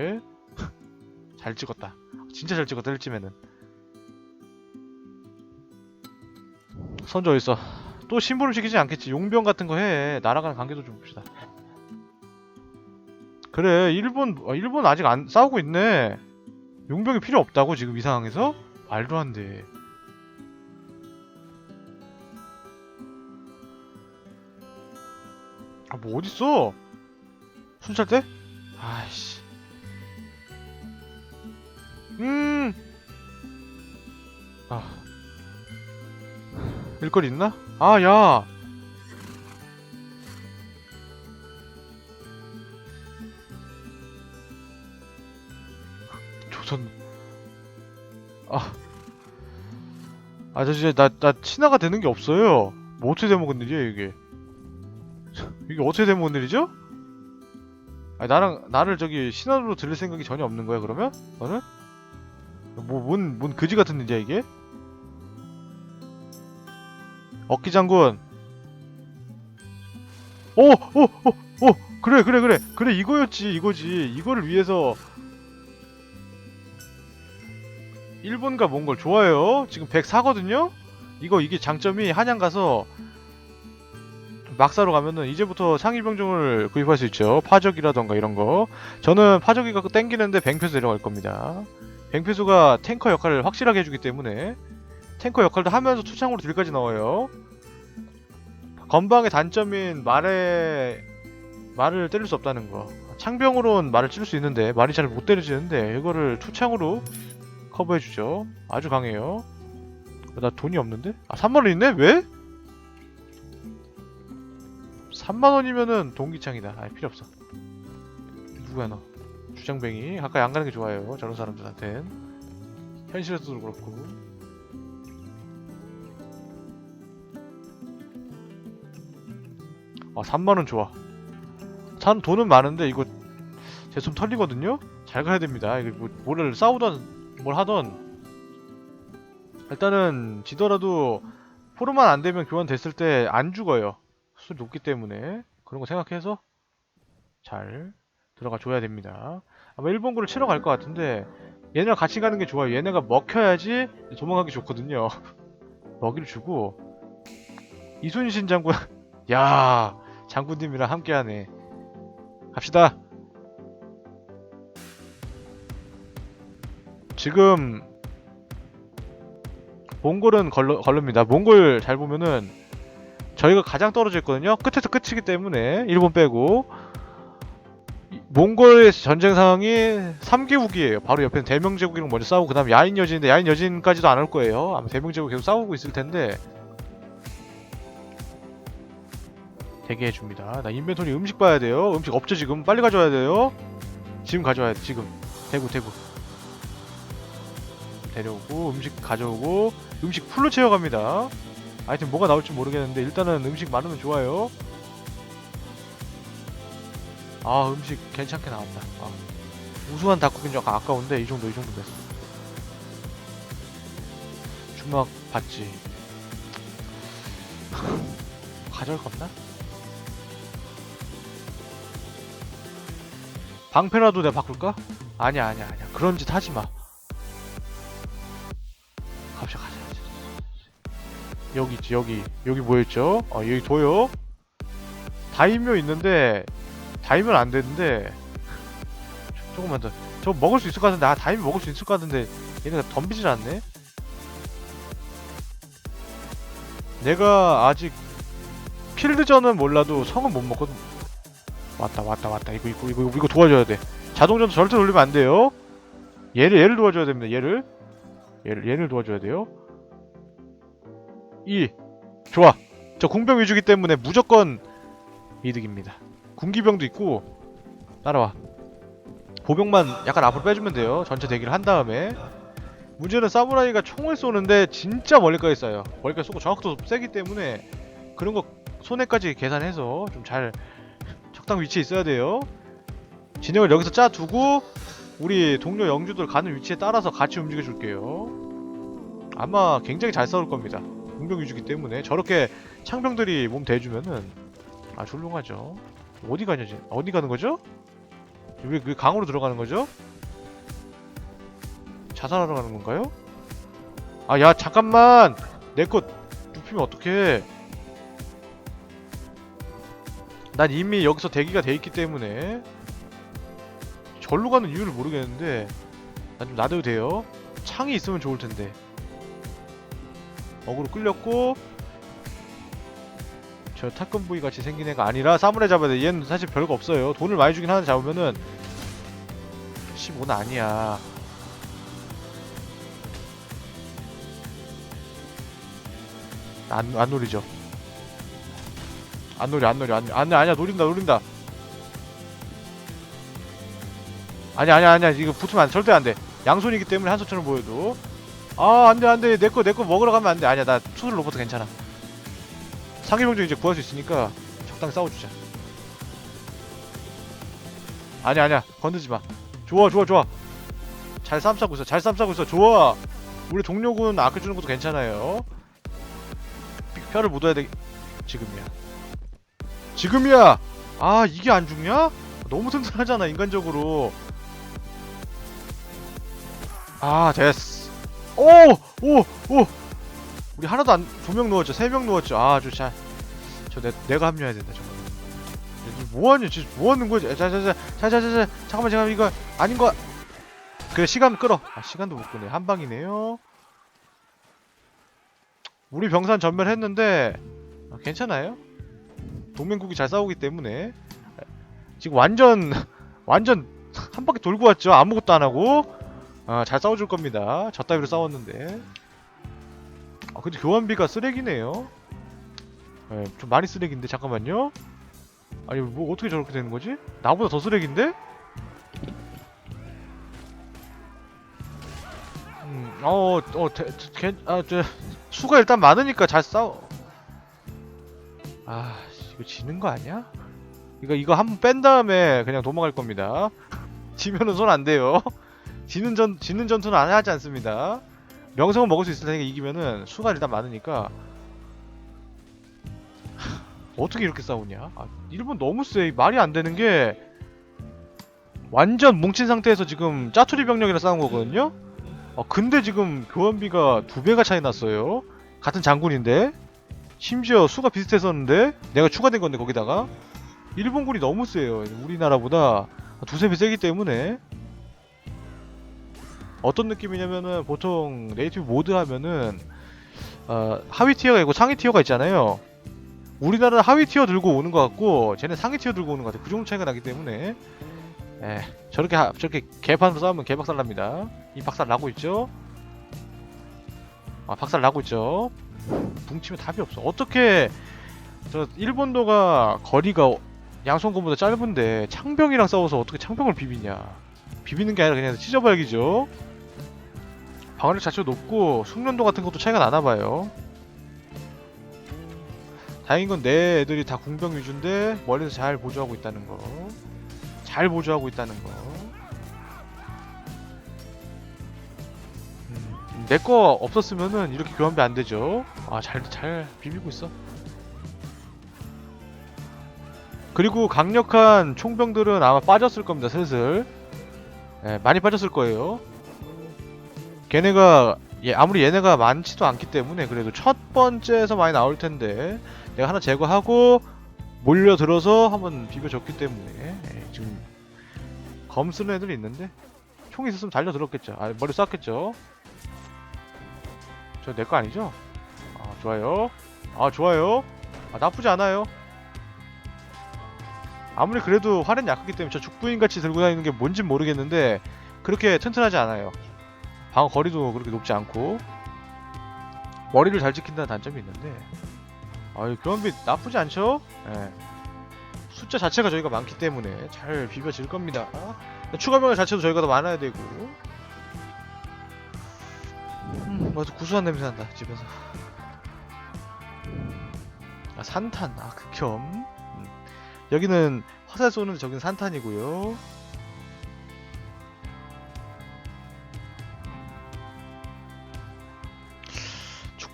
잘 찍었다. 진짜 잘 찍었다 1쯤에는 선조 어딨어? 또 심부름 시키지 않겠지. 용병 같은 거 해. 나라간 관계도 좀 봅시다. 그래 일본 어, 일본 아직 안 싸우고 있네. 용병이 필요 없다고 지금 이 상황에서? 말도 안 돼. 아 뭐 어딨어? 순찰 때? 아이씨 음. 아. 일거리 있나? 아, 야. 조선. 아. 아, 저 진짜 나, 나 친화가 되는 게 없어요. 뭐 어떻게 되먹은 일이야, 이게. 이게 어떻게 되먹은 일이죠? 아니, 나랑, 나를 저기 신화로 들릴 생각이 전혀 없는 거야, 그러면? 너는? 뭐, 뭔, 뭔 그지 같은 일이야, 이게? 억기 장군. 오, 오, 오, 오, 그래, 그래, 그래, 그래, 이거였지, 이거지. 이거를 위해서 일본과 몽골 좋아요. 지금 104거든요. 이거 이게 장점이 한양 가서 막사로 가면은 이제부터 상위 병종을 구입할 수 있죠. 파적이라던가 이런 거. 저는 파적이가 땡기는데 뱅표수 내려갈 겁니다. 뱅표수가 탱커 역할을 확실하게 해주기 때문에 탱커 역할도 하면서 투창으로 딜까지 나와요. 건방의 단점인 말에 말을 때릴 수 없다는 거. 창병으로는 말을 찌를 수 있는데 말이 잘 못 때려지는데 이거를 투창으로 커버해주죠. 아주 강해요. 나 돈이 없는데? 아 3만원 있네? 왜? 3만원이면은 동기창이다. 아 필요 없어. 누구야 너? 주장뱅이. 가까이 안 가는 게 좋아요. 저런 사람들한텐. 현실에서도 그렇고. 아 3만원 좋아. 참 돈은 많은데 이거 제손 털리거든요? 잘 가야 됩니다. 이거 뭐, 뭐를 싸우던 뭘 하던 일단은 지더라도 포로만 안 되면 교환됐을 때 안 죽어요. 수술이 높기 때문에 그런 거 생각해서 잘 들어가 줘야 됩니다. 아마 일본군을 치러 갈 것 같은데 얘네랑 같이 가는 게 좋아요. 얘네가 먹혀야지 도망가기 좋거든요. 먹이를 주고 이순신 장군 야 장군님이랑 함께하네. 갑시다. 지금 몽골은 걸러, 걸릅니다. 몽골 잘 보면은 저희가 가장 떨어져 있거든요. 끝에서 끝이기 때문에 일본 빼고 이- 몽골의 전쟁 상황이 3개국이에요. 바로 옆에는 대명제국이랑 먼저 싸우고 그다음 야인 여진인데 야인 여진까지도 안 올 거예요. 아마 대명제국 계속 싸우고 있을 텐데 대기 해 줍니다. 나 인벤토리 음식 봐야 돼요. 음식 없죠 지금. 빨리 가져와야 돼요. 지금 가져와야 돼. 지금. 대구 대구. 데려오고 음식 가져오고 음식 풀로 채워갑니다. 아이템 뭐가 나올지 모르겠는데 일단은 음식 많으면 좋아요. 아 음식 괜찮게 나왔다. 아, 우수한 닭고기는 약간 아까운데 이 정도 이 정도 됐어. 주막 봤지. 가져올 거 없나? 방패라도 내가 바꿀까? 아니야 아니야 아니야 그런 짓 하지 마. 갑시다 가자 여기 있지 여기 여기 뭐였죠? 어 여기 도요 다이묘 있는데 다이묘는 안 되는데. 조- 조금만 더 저 먹을 수 있을 것 같은데. 아 다이묘 먹을 수 있을 것 같은데. 얘네가 덤비질 않네. 내가 아직 필드전은 몰라도 성은 못 먹거든. 왔다 왔다 왔다. 이거 이거 이거 이거 도와줘야 돼. 자동전도 절대 돌리면 안 돼요. 얘를 얘를 도와줘야 됩니다 얘를. 얘를 얘를 도와줘야 돼요. 2 좋아. 저 궁병 위주기 때문에 무조건 이득입니다. 군기병도 있고 따라와. 보병만 약간 앞으로 빼주면 돼요. 전체 대기를 한 다음에 문제는 사무라이가 총을 쏘는데 진짜 멀리까지 쏴요. 멀리까지 쏘고 정확도도 세기 때문에 그런 거 손해까지 계산해서 좀 잘 적당 위치에 있어야 돼요. 진영을 여기서 짜 두고 우리 동료 영주들 가는 위치에 따라서 같이 움직여 줄게요. 아마 굉장히 잘 싸울 겁니다. 공병 위주기 때문에 저렇게 창병들이 몸 대주면은 아주 훌륭하죠. 어디 가냐지? 어디 가는 거죠? 왜, 왜 강으로 들어가는 거죠? 자살하러 가는 건가요? 아, 야, 잠깐만! 내것 눕히면 어떡해. 난 이미 여기서 대기가 돼 있기 때문에 절로 가는 이유를 모르겠는데 난 좀 놔둬도 돼요. 창이 있으면 좋을 텐데. 어그로 끌렸고 저 타건 부위 같이 생긴 애가 아니라 사무라이 잡아야 돼. 얘는 사실 별거 없어요. 돈을 많이 주긴 하는데 잡으면은 15는 아니야. 안, 안 노리죠. 안 노려, 안 노려, 안 노려. 아니야, 노린다, 노린다. 아니야, 아니야, 아니야. 이거 붙으면 안, 절대 안 돼. 양손이기 때문에 한 손처럼 보여도. 아, 안 돼, 안 돼. 내 거, 내 거 먹으러 가면 안 돼. 아니야, 나 투술 로버트 괜찮아. 상위병정 이제 구할 수 있으니까 적당히 싸워주자. 아니야, 아니야. 건드지 마. 좋아, 좋아, 좋아. 잘 쌈 싸고 있어. 잘 쌈 싸고 있어. 좋아. 우리 동료군 아껴주는 것도 괜찮아요. 뼈를 묻어야 돼. 지금이야. 지금이야. 아 이게 안 죽냐? 너무 튼튼하잖아 인간적으로. 아 됐어. 오오오 우리 하나도 안 두 명 누웠죠. 세 명 누웠죠. 아주 잘. 저 내, 내가 합류해야 된다 저거. 뭐하냐 진짜 뭐하는 거지? 자자자 자자자자 잠깐만 잠깐만 이거 아닌 거. 그래 시간 끌어. 아 시간도 못 끄네. 한 방이네요. 우리 병산 전멸했는데 아, 괜찮아요. 동맹국이 잘 싸우기 때문에 지금 완전 완전 한 바퀴 돌고 왔죠. 아무것도 안 하고 아, 잘 싸워줄 겁니다. 저 따위로 싸웠는데 아 근데 교환비가 쓰레기네요. 예, 좀 많이 쓰레기인데 잠깐만요. 아니 뭐 어떻게 저렇게 되는 거지? 나보다 더 쓰레기인데? 음, 어, 어, 대, 개, 아, 저, 수가 일단 많으니까 잘 싸워. 아, 씨, 이거 지는 거 아니야? 이거 이거 한 번 뺀 다음에 그냥 도망갈 겁니다. 지면은 손 안 돼요. 지는 전 지는 전투는 안 하지 않습니다. 명성은 먹을 수 있을 테니까 이기면은 수가 일단 많으니까 하, 어떻게 이렇게 싸우냐? 아, 일본 너무 세. 말이 안 되는 게 완전 뭉친 상태에서 지금 짜투리 병력이랑 싸운 거거든요. 어, 근데 지금 교환비가 두 배가 차이 났어요. 같은 장군인데 심지어 수가 비슷했었는데 내가 추가된 건데 거기다가 일본군이 너무 세요. 우리나라보다 두세 배 세기 때문에 어떤 느낌이냐면은 보통 네이티브 모드 하면은 어, 하위 티어가 있고 상위 티어가 있잖아요. 우리나라는 하위 티어 들고 오는 것 같고 쟤네 상위 티어 들고 오는 것 같아. 그 정도 차이가 나기 때문에 에 저렇게 하- 저렇게 개판으로 싸우면 개박살 납니다. 이 박살 나고 있죠? 아 박살 나고 있죠? 뭉치면 답이 없어. 어떻게 저 일본도가 거리가 양손군보다 짧은데 창병이랑 싸워서 어떻게 창병을 비비냐? 비비는 게 아니라 그냥 찢어발기죠. 방어력 자체가 높고 숙련도 같은 것도 차이가 나나 봐요. 다행인 건 내 애들이 다 궁병 위주인데 멀리서 잘 보조하고 있다는 거. 잘 보조하고 있다는 거. 음, 내거 없었으면은 이렇게 교환비 안 되죠. 아, 잘, 잘 비비고 있어. 그리고 강력한 총병들은 아마 빠졌을 겁니다, 슬슬. 예, 많이 빠졌을 거예요. 걔네가, 예, 아무리 얘네가 많지도 않기 때문에 그래도 첫 번째에서 많이 나올 텐데, 내가 하나 제거하고, 몰려들어서 한번 비벼줬기 때문에, 예, 지금, 검 쓰는 애들이 있는데, 총 있었으면 달려들었겠죠. 아, 머리 쐈겠죠. 저 내 거 아니죠? 아, 좋아요. 아, 좋아요. 아, 나쁘지 않아요. 아무리 그래도 활은 약하기 때문에 저 죽부인 같이 들고 다니는 게 뭔진 모르겠는데 그렇게 튼튼하지 않아요. 방어 거리도 그렇게 높지 않고 머리를 잘 지킨다는 단점이 있는데 아유 교환비 나쁘지 않죠? 예. 숫자 자체가 저희가 많기 때문에 잘 비벼질 겁니다. 추가 병력 자체도 저희가 더 많아야 되고 음, 맞아 구수한 냄새 난다 집에서 아 산탄 아 극혐 음. 여기는 화살 쏘는데 저기는 산탄이고요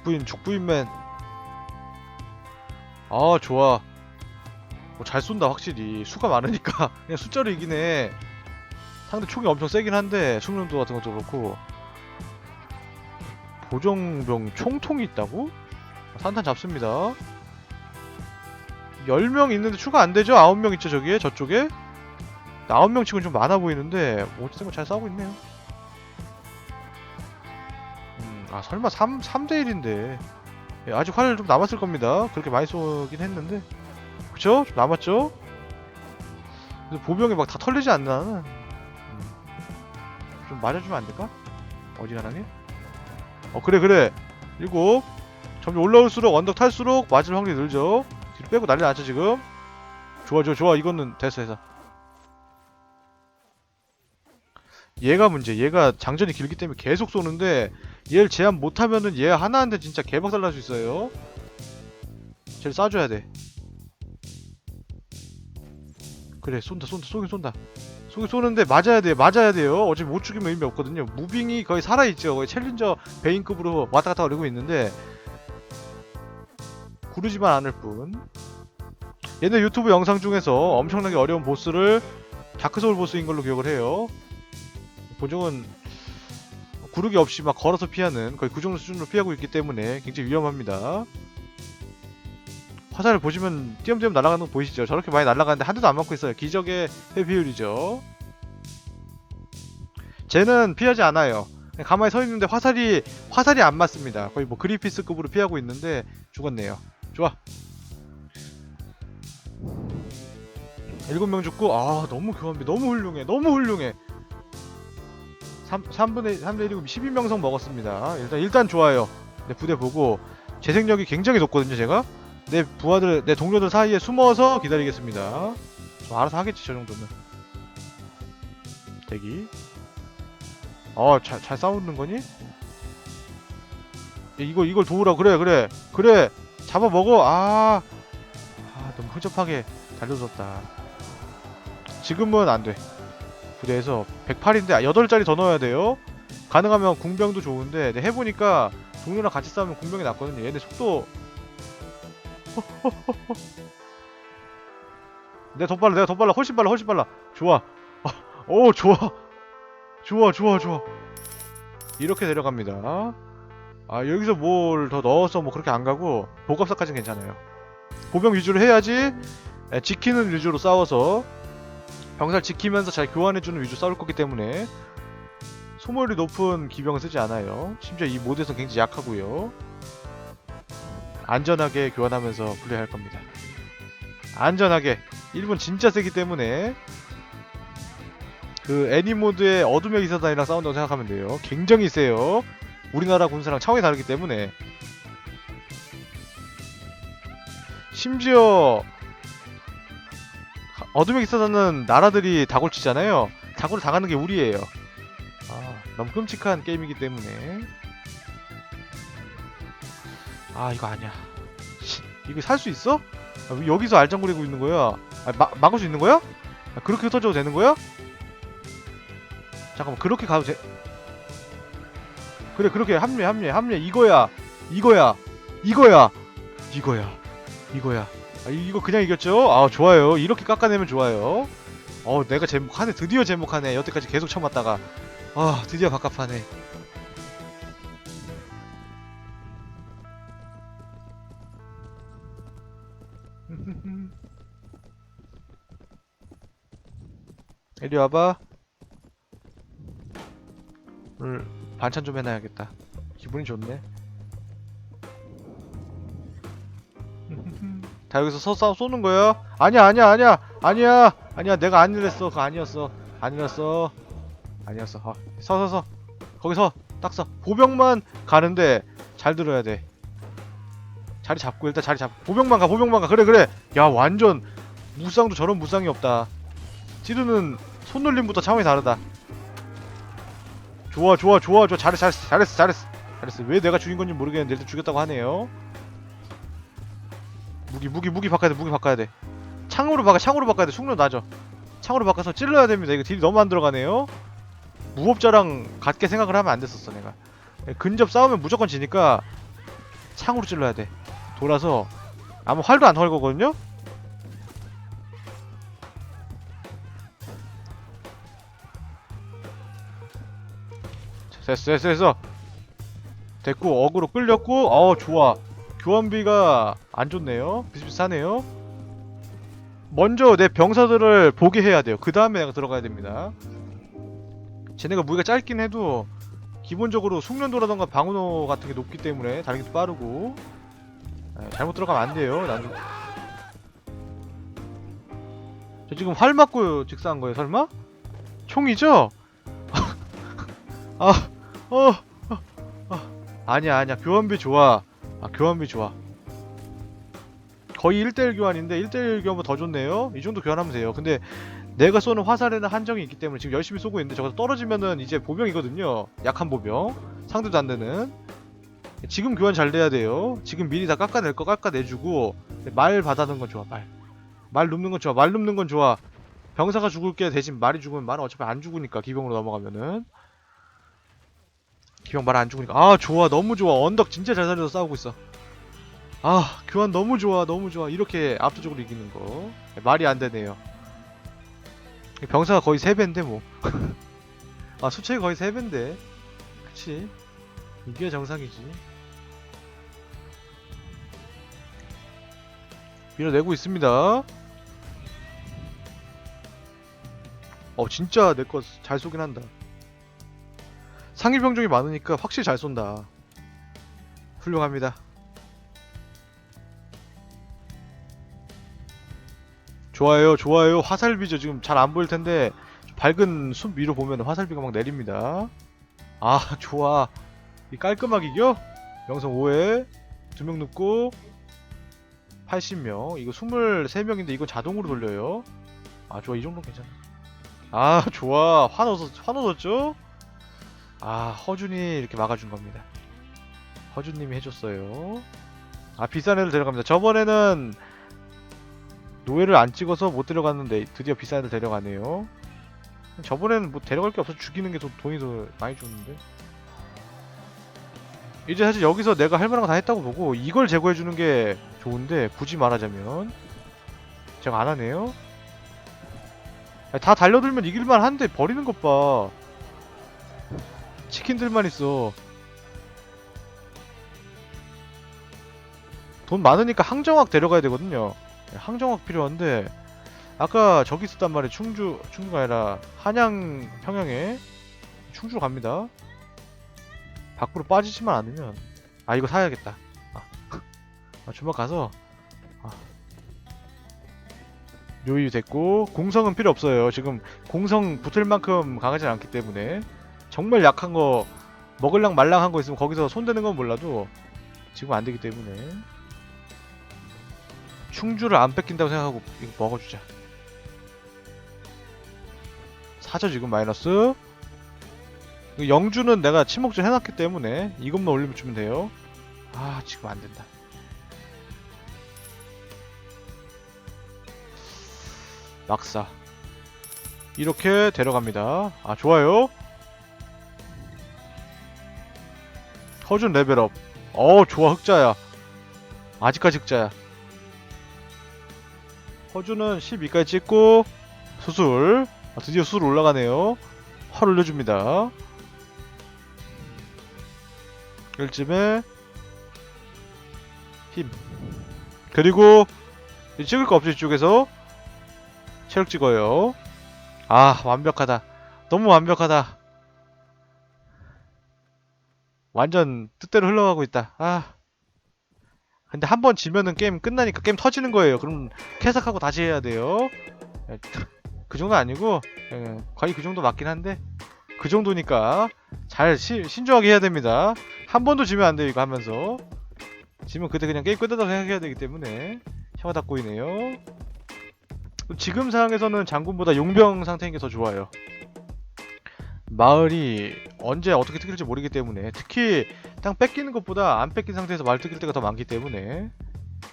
죽부인 죽부인맨. 아 좋아. 어, 잘 쏜다 확실히. 수가 많으니까. 그냥 숫자로 이기네 상대 총이 엄청 세긴 한데 숙련도 같은 것도 그렇고. 보정병 총통이 있다고? 산탄 잡습니다. 10명 있는데 추가 안 되죠? 9명 있죠 저기에? 저쪽에? 9명 치고는 좀 많아 보이는데 어쨌든 잘 싸우고 있네요 아 설마 3, 3대1인데. 예, 아직 활좀 남았을 겁니다. 그렇게 많이 쏘긴 했는데. 그쵸? 좀 남았죠? 보병이 막 다 털리지 않나? 음. 좀 맞아주면 안 될까? 어지간하게? 어 그래 그래. 일곱. 점점 올라올수록 언덕 탈수록 맞을 확률이 늘죠. 뒤로 빼고 난리 났죠 지금? 좋아 좋아 좋아. 이거는 됐어 됐어. 얘가 문제. 얘가 장전이 길기 때문에 계속 쏘는데 얘를 제압 못하면은 얘 하나한테 진짜 개박살 날 수 있어요. 쟤를 쏴줘야 돼. 그래 쏜다 쏜다 쏘긴 쏜다. 쏘긴 쏘는데 맞아야 돼 맞아야 돼요. 어차피 못 죽이면 의미 없거든요. 무빙이 거의 살아있죠. 거의 챌린저 베인급으로 왔다 갔다 거리고 있는데 구르지만 않을 뿐. 얘네 유튜브 영상 중에서 엄청나게 어려운 보스를 다크소울 보스인 걸로 기억을 해요. 보정은 구르기 없이 막 걸어서 피하는 거의 그 정도 수준으로 피하고 있기 때문에 굉장히 위험합니다 화살을 보시면 띄엄띄엄 날아가는 거 보이시죠? 저렇게 많이 날아가는데 한 대도 안 맞고 있어요. 기적의 회피율이죠. 쟤는 피하지 않아요. 가만히 서 있는데 화살이 화살이 안 맞습니다. 거의 뭐 그리피스급으로 피하고 있는데 죽었네요. 좋아. 일곱 명 죽고 아 너무 교환비 너무 훌륭해 너무 훌륭해 3, 3분의 3분의 1이고 12명성 먹었습니다 일단 일단 좋아요 내 부대 보고 재생력이 굉장히 높거든요 제가 내 부하들, 내 동료들 사이에 숨어서 기다리겠습니다. 좀 알아서 하겠지, 저 정도면. 대기. 어, 잘, 잘 싸우는 거니? 야, 이거, 이걸 도우라. 그래, 그래. 그래. 잡아먹어. 아. 아, 너무 허접하게 달려들었다. 지금은 안 돼. 부대에서 108인데 8자리 더 넣어야 돼요. 가능하면 궁병도 좋은데, 내 해보니까 동료랑 같이 싸우면 궁병이 낫거든요. 얘네 속도. 내가 더 빨라 내가 더 빨라. 훨씬 빨라 훨씬 빨라. 좋아. 아, 오 좋아. 좋아 좋아 좋아. 이렇게 내려갑니다. 아 여기서 뭘 더 넣어서 뭐 그렇게 안 가고 보갑사까지는 괜찮아요. 보병 위주로 해야지. 에, 지키는 위주로 싸워서 병살 지키면서 잘 교환해주는 위주로 싸울 거기 때문에 소모율이 높은 기병을 쓰지 않아요 심지어 이 모드에서 굉장히 약하고요 안전하게 교환하면서 플레이할 겁니다. 안전하게 일본 진짜 세기 때문에 그 애니모드의 어둠의 기사단이랑 싸운다고 생각하면 돼요. 굉장히 세요. 우리나라 군사랑 차원이 다르기 때문에 심지어 어둠의 기사단은 나라들이 다골치잖아요. 다골을 당하는 게 우리예요. 아, 너무 끔찍한 게임이기 때문에 아 이거 아니야 씨, 이거 살 수 있어? 아, 왜 여기서 알짱거리고 있는 거야 아, 마, 막을 수 있는 거야? 아, 그렇게 흩어져도 되는 거야? 잠깐만 그렇게 가도 돼 그래 그렇게 합류해 합류해 합류해 이거야 이거야 이거야 이거야 이거야 아, 이- 이거 그냥 이겼죠? 아 좋아요 이렇게 깎아내면 좋아요 어 내가 제목하네 드디어 제목하네 여태까지 계속 참았다가 아 드디어 갑갑하네 이리 와봐. 오늘 반찬 좀 해놔야겠다. 기분이 좋네. 다 여기서 서서 쏘는 거야? 아니야 아니야 아니야 아니야. 아니야 내가 아니랬어. 그거 아니었어. 아니었어. 아니었어. 어, 서서 서. 거기서 딱서. 보병만 가는데 잘 들어야 돼. 자리 잡고 일단 자리 잡고. 보병만 가 보병만 가. 그래 그래. 야 완전 무쌍도 저런 무쌍이 없다. 티르는 손놀림부터 차원이 다르다. 좋아 좋아 좋아 좋아. 잘했어 잘했어 잘했어. 잘했어. 왜 내가 죽인 건지 모르겠는데 일단 죽였다고 하네요 무기 무기 무기 바꿔야 돼 무기 바꿔야 돼. 창으로 바꿔 창으로 바꿔야 돼. 숙련 나죠. 창으로 바꿔서 찔러야 됩니다. 이거 딜이 너무 안 들어가네요. 무법자랑 같게 생각을 하면 안 됐었어 내가. 근접 싸우면 무조건 지니까 창으로 찔러야 돼. 돌아서 아마 활도 안털 거거든요? 됐어 됐어 됐어. 됐고 어그로 끌렸고 어 좋아 교환비가 안 좋네요 비슷비슷하네요 먼저 내 병사들을 보게 해야 돼요 그 다음에 내가 들어가야 됩니다 쟤네가 무기가 짧긴 해도 기본적으로 숙련도라던가 방어도 같은 게 높기 때문에 달리기도 빠르고 에, 잘못 들어가면 안 돼요 나중 저 지금 활 맞고 직사한 거예요 설마? 총이죠? 아, 어, 어, 어. 아니야, 아니야. 교환비 좋아. 아, 교환비 좋아. 거의 1대1 교환인데 1대1 교환보다 더 좋네요. 이 정도 교환하면 돼요. 근데 내가 쏘는 화살에는 한정이 있기 때문에 지금 열심히 쏘고 있는데 저거 떨어지면은 이제 보병이거든요. 약한 보병. 상대도 안 되는. 지금 교환 잘 돼야 돼요. 지금 미리 다 깎아낼 거 깎아내주고 말 받아는 건 좋아. 말. 말 눕는 건 좋아. 말 눕는 건 좋아. 병사가 죽을 게 대신 말이 죽으면 말은 어차피 안 죽으니까 기병으로 넘어가면은 기병 말안 죽으니까. 아 좋아. 너무 좋아. 언덕 진짜 잘 살려서 싸우고 있어. 아 교환 너무 좋아. 너무 좋아. 이렇게 압도적으로 이기는 거. 말이 안 되네요. 병사가 거의 3배인데 뭐아 수체가 거의 3배인데. 그치? 이게 정상이지. 밀어내고 있습니다. 어 진짜 내 거 잘 쏘긴 한다 상위 병종이 많으니까 확실히 잘 쏜다. 훌륭합니다. 좋아요 좋아요. 화살비죠. 지금 잘 안 보일 텐데 밝은 숲 위로 보면 화살비가 막 내립니다. 아 좋아. 이 깔끔하게 이겨 명성 5회. 두 명 눕고 80명. 이거 23명인데 이건 자동으로 돌려요? 아 좋아. 이 정도는 괜찮아. 아 좋아. 화 넣어서 화 넣었죠? 아 허준이 이렇게 막아준 겁니다. 허준님이 해줬어요. 아 비싼 애들 데려갑니다. 저번에는 노예를 안 찍어서 못 데려갔는데 드디어 비싼 애들 데려가네요. 저번에는 뭐 데려갈 게 없어 죽이는 게 더 돈이 더 많이 줬는데. 이제 사실 여기서 내가 할 만한 거 다 했다고 보고 이걸 제거해주는 게 좋은데 굳이 말하자면 제가 안 하네요. 아니, 다 달려들면 이길만 한데 버리는 것 봐. 치킨들만 있어. 돈 많으니까 항정학 데려가야 되거든요. 네, 항정학 필요한데 아까 저기 있었단 말이에요. 충주, 충주가 아니라 한양 평양에 충주로 갑니다. 밖으로 빠지지만 않으면 아 이거 사야겠다. 아, 아 주막 가서 요이 됐고 공성은 필요 없어요. 지금 공성 붙을 만큼 강하지 않기 때문에 정말 약한 거 먹을랑 말랑한 거 있으면 거기서 손대는 건 몰라도 지금 안 되기 때문에 충주를 안 뺏긴다고 생각하고 이거 먹어주자. 사저 지금 마이너스. 영주는 내가 침묵전 해놨기 때문에 이것만 올리면 주면 돼요. 아 지금 안 된다. 낙사 이렇게 데려갑니다 아 좋아요 허준 레벨업. 어 좋아 흑자야. 아직까지 흑자야. 허준은 12까지 찍고 수술. 아, 드디어 수술 올라가네요. 활 올려줍니다. 1쯤에 힘. 그리고 찍을 거 없죠 이쪽에서 체력 찍어요. 아, 완벽하다. 너무 완벽하다. 완전 뜻대로 흘러가고 있다. 아. 근데 한 번 지면은 게임 끝나니까 게임 터지는 거예요. 그럼 캐삭하고 다시 해야 돼요. 예, 그 정도 아니고 예, 거의 그 정도 맞긴 한데 그 정도니까 잘 시, 신중하게 해야 됩니다. 한 번도 지면 안 돼요 이거 하면서 지면 그때 그냥 게임 끝나다고 생각해야 되기 때문에 혀가 다 꼬이네요. 지금 상황에서는 장군보다 용병 상태인 게 더 좋아요. 마을이 언제 어떻게 뜯길지 모르기 때문에 특히 땅 뺏기는 것보다 안 뺏긴 상태에서 마을 뜯길 때가 더 많기 때문에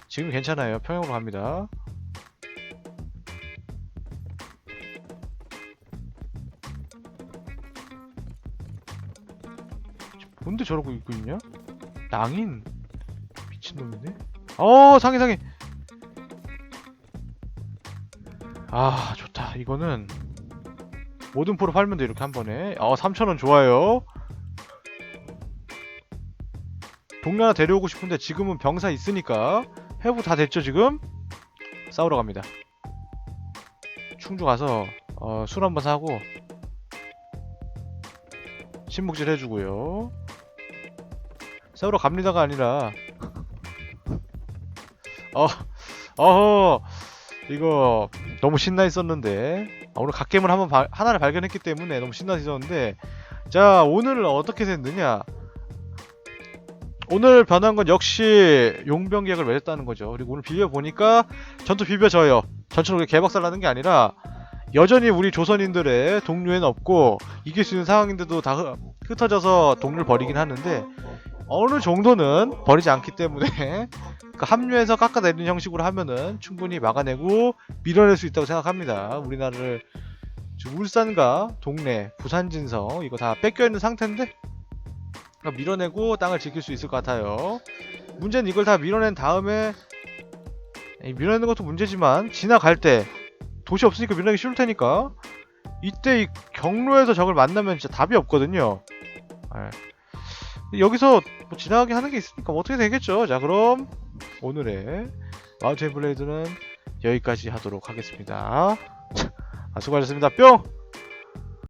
지금 괜찮아요. 평형으로 갑니다. 뭔데 저러고 있고 있냐? 낭인 미친놈이네. 어 상해 상해. 아 좋다 이거는 모든 포로 팔면 돼 이렇게 한 번에 어 3,000원 좋아요 동료 하나 데려오고 싶은데 지금은 병사 있으니까 회복 다 됐죠 지금? 싸우러 갑니다. 충주 가서 어, 술 한번 사고 신묵질 해주고요. 싸우러 갑니다가 아니라 어, 어허 이거 너무 신나 있었는데 아, 오늘 갓겜을 한번 바- 하나를 발견했기 때문에 너무 신나 있었는데 자 오늘 어떻게 됐느냐? 오늘 변한 건 역시 용병 계약을 맺었다는 거죠. 그리고 오늘 비벼 보니까 전투 비벼져요. 전투로 개박살 나는 게 아니라 여전히 우리 조선인들의 동료에는 없고 이길 수 있는 상황인데도 다 흩- 흩어져서 동료를 버리긴 하는데 어느 정도는 버리지 않기 때문에 그 합류해서 깎아내리는 형식으로 하면은 충분히 막아내고 밀어낼 수 있다고 생각합니다. 우리나라를 울산과 동래, 부산 진성 이거 다 뺏겨 있는 상태인데 밀어내고 땅을 지킬 수 있을 것 같아요. 문제는 이걸 다 밀어낸 다음에 이 밀어내는 것도 문제지만 지나갈 때 도시 없으니까 밀어내기 쉬울 테니까 이때 이 경로에서 적을 만나면 진짜 답이 없거든요. 예. 여기서 뭐 지나가게 하는 게 있으니까 뭐 어떻게 되겠죠. 자 그럼 오늘의 마운테인 블레이드는 여기까지 하도록 하겠습니다. 자, 아, 수고하셨습니다. 뿅!